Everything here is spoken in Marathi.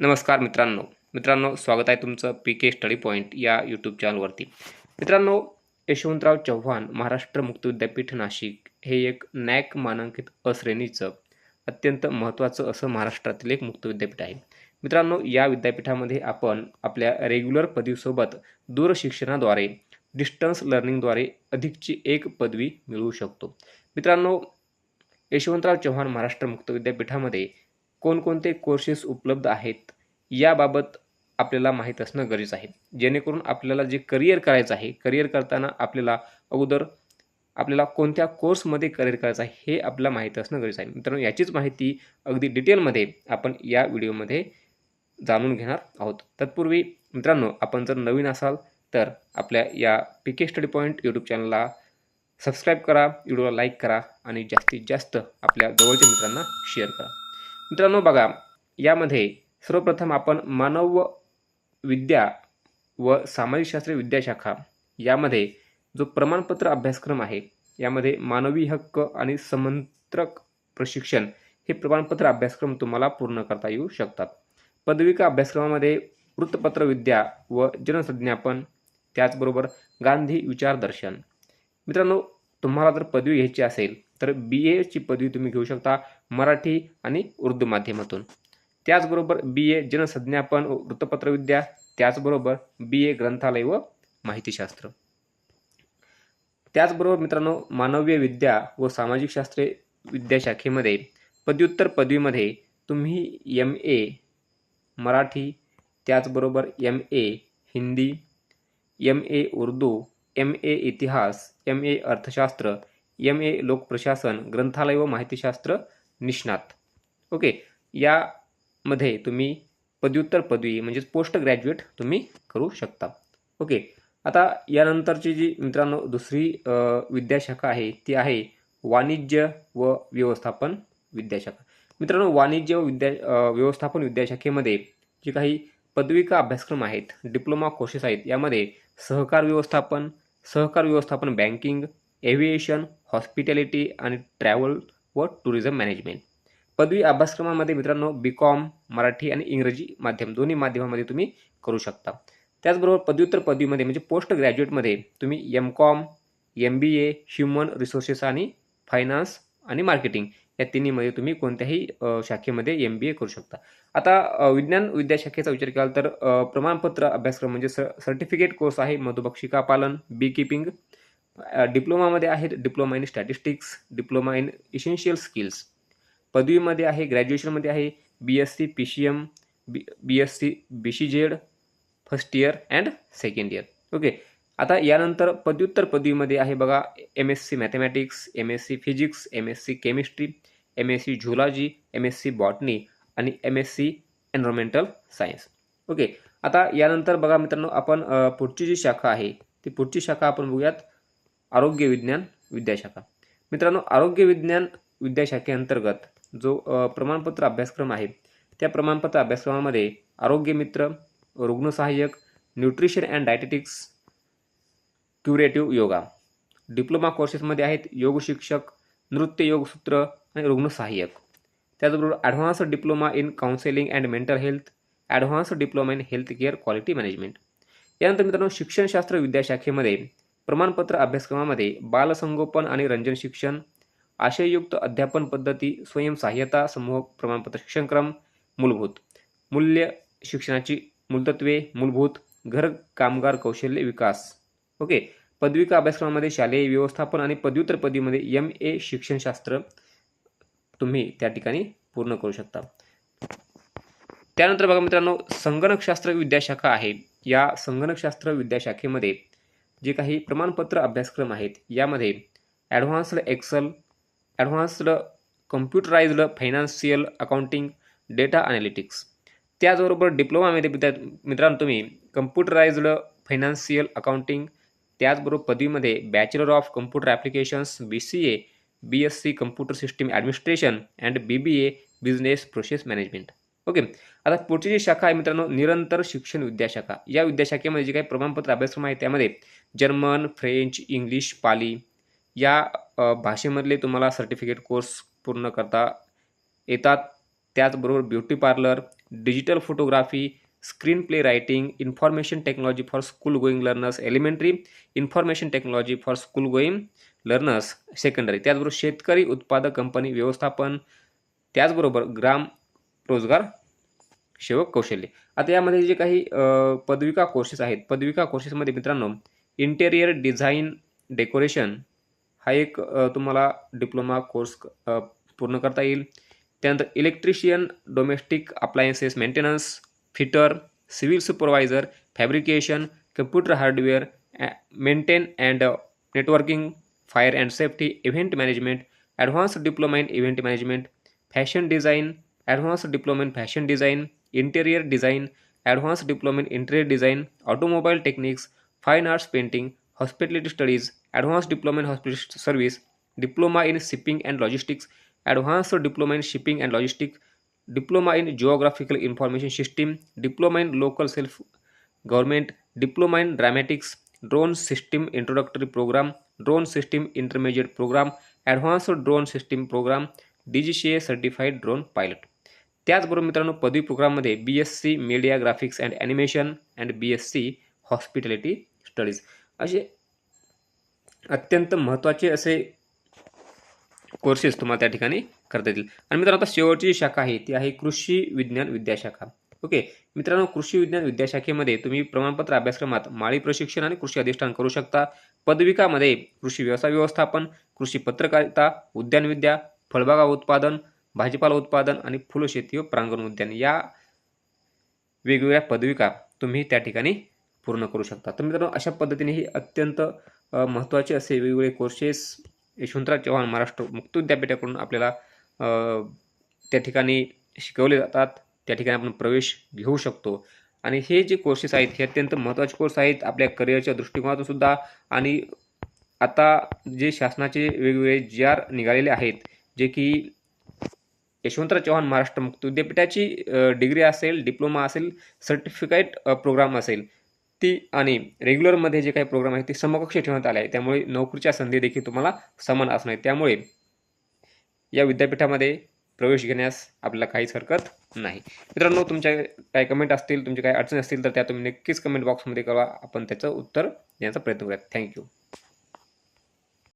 नमस्कार मित्रांनो. मित्रांनो स्वागत आहे तुमचं पी के स्टडी पॉईंट या यूट्यूब चॅनलवरती मित्रांनो यशवंतराव चव्हाण महाराष्ट्र मुक्त विद्यापीठ नाशिक हे एक नॅक मानांकित अश्रेणीचं अत्यंत महत्त्वाचं असं महाराष्ट्रातील एक मुक्त विद्यापीठ आहे. मित्रांनो या विद्यापीठामध्ये आपण आपल्या रेग्युलर पदवीसोबत दूरशिक्षणाद्वारे डिस्टन्स लर्निंगद्वारे अधिकची एक पदवी मिळवू शकतो. मित्रांनो यशवंतराव चव्हाण महाराष्ट्र मुक्त विद्यापीठामध्ये कोणकोणते कोर्सेस उपलब्ध आहेत याबाबत आपल्याला माहीत असणं गरजेचं आहे. जेणेकरून आपल्याला जे करिअर करायचं आहे करिअर करताना आपल्याला अगोदर आपल्याला कोणत्या कोर्समध्ये करिअर करायचं आहे हे आपल्याला माहीत असणं गरजेचं आहे. मित्रांनो याचीच माहिती अगदी डिटेलमध्ये आपण या व्हिडिओमध्ये जाणून घेणार आहोत. तत्पूर्वी मित्रांनो आपण जर नवीन असाल तर आपल्या या P K study point YouTube चॅनलला सबस्क्राईब करा व्हिडिओला लाईक करा आणि जास्तीत जास्त आपल्या जवळच्या मित्रांना शेअर करा. मित्रांनो बघा यामध्ये सर्वप्रथम आपण मानव विद्या व सामाजिकशास्त्र विद्याशाखा यामध्ये जो प्रमाणपत्र अभ्यासक्रम आहे यामध्ये मानवी हक्क आणि समंत्रक प्रशिक्षण हे प्रमाणपत्र अभ्यासक्रम तुम्हाला पूर्ण करता येऊ शकतात. पदविका अभ्यासक्रमामध्ये वृत्तपत्र विद्या व जनसंज्ञापन त्याचबरोबर गांधी विचारदर्शन. मित्रांनो तुम्हाला जर पदवी घ्यायची असेल तर बी एची पदवी तुम्ही घेऊ शकता मराठी आणि उर्दू माध्यमातून. त्याचबरोबर बी ए जनसंज्ञापन व वृत्तपत्रविद्या त्याचबरोबर बी ए ग्रंथालय व माहितीशास्त्र. त्याचबरोबर मित्रांनो मानवीय विद्या व सामाजिक शास्त्रे विद्याशाखेमध्ये पदव्युत्तर पदवीमध्ये तुम्ही एम ए मराठी त्याचबरोबर M A Hindi M A Urdu M A इतिहास एम ए अर्थशास्त्र एम ए लोकप्रशासन ग्रंथालय व माहितीशास्त्र निष्णात. ओके यामध्ये तुम्ही पदव्युत्तर पदवी म्हणजेच पोस्ट ग्रॅज्युएट तुम्ही करू शकता. ओके आता यानंतरची जी मित्रांनो दुसरी विद्याशाखा आहे ती आहे वाणिज्य व व्यवस्थापन विद्याशाखा. मित्रांनो वाणिज्य व विद्या व्यवस्थापन विद्याशाखेमध्ये जे काही पदविका अभ्यासक्रम आहेत डिप्लोमा कोर्सेस आहेत यामध्ये सहकार व्यवस्थापन सहकार व्यवस्थापन बँकिंग एव्हिएशन हॉस्पिटॅलिटी आणि ट्रॅव्हल व टुरिझम मॅनेजमेंट पदवी अभ्यासक्रमामध्ये मित्रांनो बी कॉम मराठी आणि इंग्रजी माध्यम दोन्ही माध्यमामध्ये तुम्ही करू शकता. त्याचबरोबर पदव्युत्तर पदवीमध्ये म्हणजे पोस्ट ग्रॅज्युएटमध्ये तुम्ही M com M B A human resources आणि फायनान्स आणि मार्केटिंग या तिन्हीमध्ये तुम्ही कोणत्याही शाखेमध्ये एम बी ए करू शकता. आता विज्ञान विद्याशाखेचा विचार केला तर प्रमाणपत्र अभ्यासक्रम म्हणजे स सर्टिफिकेट कोर्स आहे मधुबक्षिका पालन बी किपिंग डिप्लोमामध्ये आहेत diploma in statistics diploma in essential skills पदवीमध्ये आहे ग्रॅज्युएशनमध्ये आहे B S C P C M B B S C B C Z first year and second year okay आता यानंतर पदव्युत्तर पदवीमध्ये आहे बघा M S C mathematics M S C physics M S C chemistry M S C zoology M S C botany आणि M S C environmental science okay आता यानंतर बघा मित्रांनो आपण पुढची जी शाखा आहे ती पुढची शाखा आपण बघूयात. आरोग्य विज्ञान विद्याशाखा. मित्रांनो आरोग्य विज्ञान विद्याशाखेअंतर्गत जो प्रमाणपत्र अभ्यासक्रम आहे त्या प्रमाणपत्र अभ्यासक्रमामध्ये आरोग्य मित्र रुग्णसहाय्यक nutrition and dietetics curative yoga diploma कोर्सेसमध्ये आहेत योग शिक्षक नृत्य योगसूत्र आणि रुग्णसहाय्यक त्याचबरोबर advance diploma in counselling and mental health advance diploma in health care quality management. यानंतर मित्रांनो शिक्षणशास्त्र विद्याशाखेमध्ये प्रमाणपत्र अभ्यासक्रमामध्ये बालसंगोपन आणि रंजन शिक्षण आशययुक्त अध्यापन पद्धती स्वयंसहाय्यता समूह प्रमाणपत्र शिक्षणक्रम मूलभूत. मूल्य शिक्षणाची मूलतत्वे मूलभूत घर कामगार कौशल्य विकास. ओके. पदविका अभ्यासक्रमामध्ये शालेय व्यवस्थापन आणि पदव्युत्तर पदवीमध्ये एम ए शिक्षणशास्त्र तुम्ही त्या ठिकाणी पूर्ण करू शकता. त्यानंतर बघा मित्रांनो संगणकशास्त्र विद्याशाखा आहे. या संगणकशास्त्र विद्याशाखेमध्ये जे काही प्रमाणपत्र अभ्यासक्रम आहेत यामध्ये advanced Excel advanced computerised financial accounting data analytics त्याचबरोबर डिप्लोमामध्ये विद्या मित्रांनो तुम्ही कम्प्युटराइज्ड फायनान्शियल अकाउंटिंग त्याचबरोबर पदवीमध्ये bachelor of computer applications B C A B S C computer system administration and B B A business process management okay. आता पुढची जी शाखा आहे मित्रांनो निरंतर शिक्षण विद्याशाखा. या विद्याशाखेमध्ये जे काही प्रमाणपत्र अभ्यासक्रम आहे त्यामध्ये जर्मन फ्रेंच इंग्लिश पाली या भाषेमधले तुम्हाला सर्टिफिकेट कोर्स पूर्ण करता येतात. त्याचबरोबर beauty parlour digital photography screenplay writing information technology for school going learners elementary information technology for school going learners secondary. त्याचबरोबर शेतकरी उत्पादक कंपनी व्यवस्थापन त्याचबरोबर ग्राम रोजगार सेवक कौशल्य. आता यामध्ये जे काही पदविका कोर्सेस आहेत पदविका कोर्सेसमध्ये मित्रांनो इंटेरियर डिझाईन डेकोरेशन हा एक तुम्हाला डिप्लोमा कोर्स पूर्ण करता येईल. त्यानंतर electrician domestic appliances maintenance fitter civil supervisor fabrication computer hardware maintain and networking fire and safety event management advance diploma in event management fashion design advanced diploma in fashion design, interior design, advanced diploma in interior design, automobile techniques, fine arts painting, hospitality studies, advanced diploma in hospitality service, diploma in shipping and logistics, advanced diploma in shipping and logistics, diploma in geographical information system, diploma in local self government, diploma in dramatics, drone system introductory program, drone system intermediate program, advanced drone system program, DGCA certified drone pilot. त्याचबरोबर मित्रांनो पदवी प्रोग्राममध्ये B S C media graphics and animation and B S C hospitality studies असे अत्यंत महत्त्वाचे असे कोर्सेस तुम्हाला त्या ठिकाणी करता येतील. आणि मित्रांनो आता शेवटची जी शाखा आहे ती आहे कृषी विज्ञान विद्याशाखा. ओके मित्रांनो कृषी विज्ञान विद्याशाखेमध्ये तुम्ही प्रमाणपत्र अभ्यासक्रमात माळी प्रशिक्षण आणि कृषी अधिष्ठान करू शकता. पदविकामध्ये कृषी व्यवसाय व्यवस्थापन कृषी पत्रकारिता उद्यानविद्या फळबागा उत्पादन भाजीपाला उत्पादन आणि फुलशेती व प्रांगण उद्यान या वेगवेगळ्या पदविका तुम्ही त्या ठिकाणी पूर्ण करू शकता. तर मित्रांनो अशा पद्धतीने ही अत्यंत महत्त्वाचे असे वेगवेगळे कोर्सेस यशवंतराव चव्हाण महाराष्ट्र मुक्त विद्यापीठाकडून आपल्याला त्या ठिकाणी शिकवले जातात. त्या ठिकाणी आपण प्रवेश घेऊ शकतो. आणि हे जे कोर्सेस आहेत हे अत्यंत महत्त्वाचे कोर्स आहेत. आपल्या करिअरच्या दृष्टिकोनातून सुद्धा आणि आता जे शासनाचे वेगवेगळे जी आर निघालेले आहेत जे की यशवंतराव चव्हाण महाराष्ट्र मुक्त विद्यापीठाची डिग्री असेल डिप्लोमा असेल सर्टिफिकेट प्रोग्राम असेल. ती आणि रेग्युलरमध्ये जे काही प्रोग्राम आहे ते समकक्ष ठेवण्यात आले आहे त्यामुळे नोकरीच्या संधी देखील तुम्हाला समान असणार आहे त्यामुळे या विद्यापीठामध्ये प्रवेश घेण्यास आपल्याला काहीच हरकत नाही. मित्रांनो तुमच्या काही कमेंट असतील तुमचे काही अडचणी असतील तर त्या तुम्ही नक्कीच कमेंट बॉक्समध्ये कळवा. आपण त्याचं उत्तर देण्याचा प्रयत्न करूया थँक्यू